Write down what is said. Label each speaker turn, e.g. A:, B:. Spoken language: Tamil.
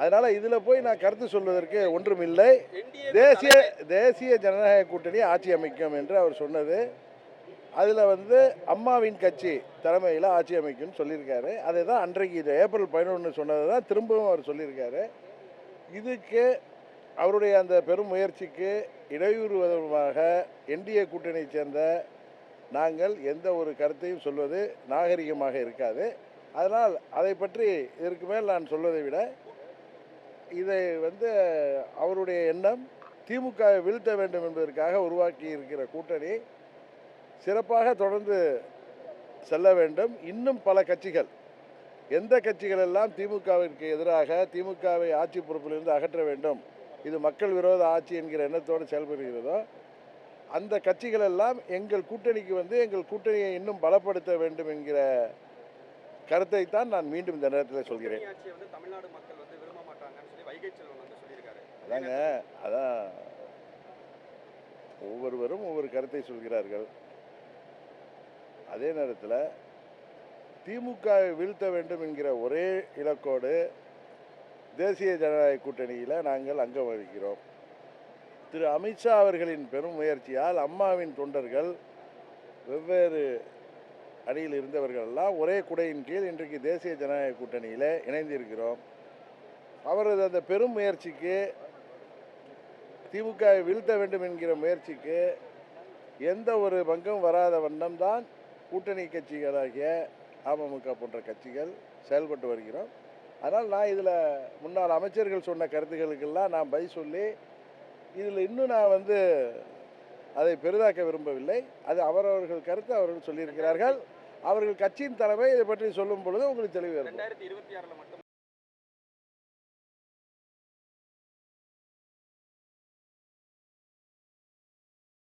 A: அதனால் இதில் போய் நான் கருத்து சொல்வதற்கு ஒன்றுமில்லை.
B: என்டிஏ
A: தேசிய தேசிய ஜனநாயக கூட்டணி ஆட்சி அமைக்கும் என்று அவர் சொன்னது. அதில் வந்து அம்மாவின் கட்சி தலைமையில் ஆட்சி அமைக்கும்னு சொல்லியிருக்காரு. அதை தான் அன்றைக்கு இது ஏப்ரல் பதினொன்று சொன்னதை தான் திரும்பவும் அவர் சொல்லியிருக்காரு. இதுக்கு அவருடைய அந்த பெரும் முயற்சிக்கு இடையூறு விதமாக என்டிஏ கூட்டணியைச் சேர்ந்த நாங்கள் எந்த ஒரு கருத்தையும் சொல்வது நாகரிகமாக இருக்காது. அதனால் அதை பற்றி இதற்கு மேல் நான் சொல்வதை விட இதை வந்து அவருடைய எண்ணம் திமுகவை வீழ்த்த வேண்டும் என்பதற்காக உருவாக்கி இருக்கிற கூட்டணி சிறப்பாக தொடர்ந்து செல்ல வேண்டும். இன்னும் பல கட்சிகள் எந்த கட்சிகள் எல்லாம் திமுகவிற்கு எதிராக திமுகவை ஆட்சி பொறுப்பிலிருந்து அகற்ற வேண்டும் இது மக்கள் விரோத ஆட்சி என்கிற எண்ணத்தோடு செயல்படுகிறதோ அந்த கட்சிகள் எல்லாம் எங்கள் கூட்டணிக்கு வந்து எங்கள் கூட்டணியை இன்னும் பலப்படுத்த வேண்டும் என்கிற கருத்தை தான் நான் மீண்டும் இந்த நேரத்தில் சொல்கிறேன். அதாங்க அதான். ஒவ்வொருவரும் ஒவ்வொரு கருத்தை சொல்கிறார்கள். அதே நேரத்தில் திமுகவை வீழ்த்த வேண்டும் என்கிற ஒரே இலக்கோடு தேசிய ஜனநாயக கூட்டணியில் நாங்கள் அங்கம் வகிக்கிறோம். திரு அமித்ஷா அவர்களின் பெரும் முயற்சியால் அம்மாவின் தொண்டர்கள் வெவ்வேறு அணியில் இருந்தவர்கள் எல்லாம் ஒரே குடையின் கீழ் இன்றைக்கு தேசிய ஜனநாயக கூட்டணியில் இணைந்திருக்கிறோம். அவரது அந்த பெரும் முயற்சிக்கு திமுகவை வீழ்த்த வேண்டும் என்கிற முயற்சிக்கு எந்த ஒரு பங்கும் வராத வண்ணம் தான் கூட்டணி கட்சிகளாகிய அமமுக போன்ற கட்சிகள் செயல்பட்டு வருகிறோம். அதனால் நான் இதில் முன்னாள் அமைச்சர்கள் சொன்ன கருத்துக்களுக்கெல்லாம் நான் பதில் சொல்லி இதில் இன்னும் நான் வந்து அதை பெரிதாக்க விரும்பவில்லை. அது அவரவர்கள் கருத்து அவர்கள் சொல்லியிருக்கிறார்கள். அவர்கள் கட்சியின் தலைமை இதை பற்றி சொல்லும் பொழுது உங்களுக்கு தெளிவு ஏற்படும்.